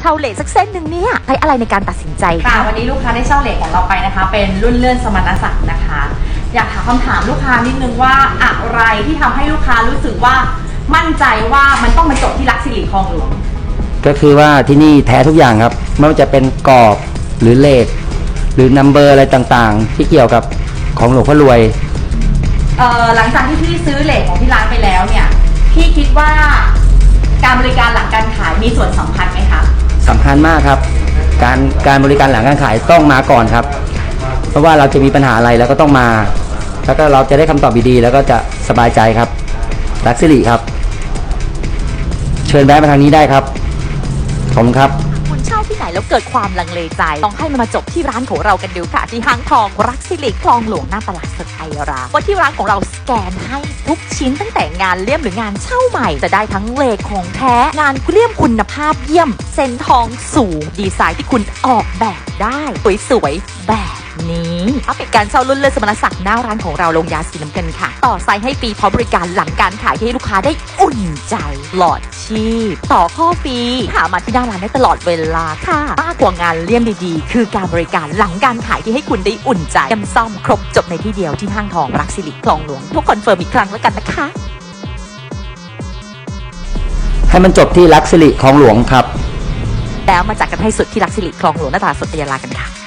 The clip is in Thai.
เช่าเหล็กสักเส้นหนึ่งเนี่ยใช้อะไรในการตัดสินใจค่ะวันนี้ลูกค้าได้เช่าเหล็กของเราไปนะคะ เป็นรุ่นเลื่อนสมณศักดิ์นะคะ อยากถามคำถามลูกค้านิดนึงว่าอะไรที่ทำให้ลูกค้ารู้สึกว่ามั่นใจว่ามันต้องมาจบที่ลักษิริคลองหลวง ก็คือว่าที่นี่แท้ทุกอย่างครับ ไม่ว่าจะเป็นกรอบหรือเลข หรือนัมเบอร์อะไรต่างๆ ที่เกี่ยวกับของหลวงพ่อรวย เอ่อหลังจากที่พี่ซื้อเหล็กของที่ร้านไปแล้วเนี่ย พี่คิดว่าการบริการหลังการขายมีส่วนสำคัญไหม คัญมากครับ การการบริการหลังการขายต้องมาก่อนครับ เพราะว่าเราจะมีปัญหาอะไรแล้วก็ต้องมา แล้วก็เราจะได้คำตอบดีๆแล้วก็จะสบายใจครับรักสิริครับ เชิญแวะมาทางนี้ได้ครับขอบคุณครับ เช่าที่ไหนแล้วเกิดความลังเลใจ ต้องให้มันมาจบที่ร้านของเรากันดูค่ะ ที่ห้างทองรักสิริคลองหลวงหน้าตลาดสดไอราว่าที่ร้านของเราสแกนให้ทุกชิ้นตั้งแต่งานเลี่ยมหรืองานเช่าใหม่ จะได้ทั้งเลขของแท้ งานเลี่ยมคุณภาพเยี่ยม เส้นทองสูงดีไซน์ที่คุณออกแบบได้สวยๆแบบนี้ อัปเดตการเช่ารุ่นเลือดสมณศักดิ์หน้าร้านของเราลงยาสีน้ำเงินค่ะ ต่อไซส์ให้ฟรีพร้อมบริการหลังการขายให้ลูกค้าได้อุ่นใจหลอดชีพ ต่อข้อฟรีหามาที่หน้าร้านได้ตลอดเวลาค่ะมากกว่างานเลี่ยมดีๆ คือการบริการหลังการขายที่ให้คุณได้อุ่นใจเยี่ยมซ่อมครบจบในที่เดียวที่ห้างทองรักสิริคลองหลวงทุกคอนเฟิร์มอีกครั้งแล้วกันนะคะให้มันจบที่รักสิริของหลวงครับ แล้วมาจากกันให้สุดที่รักสิริคลองหลวงหน้าตลาดสดเยาลากันค่ะ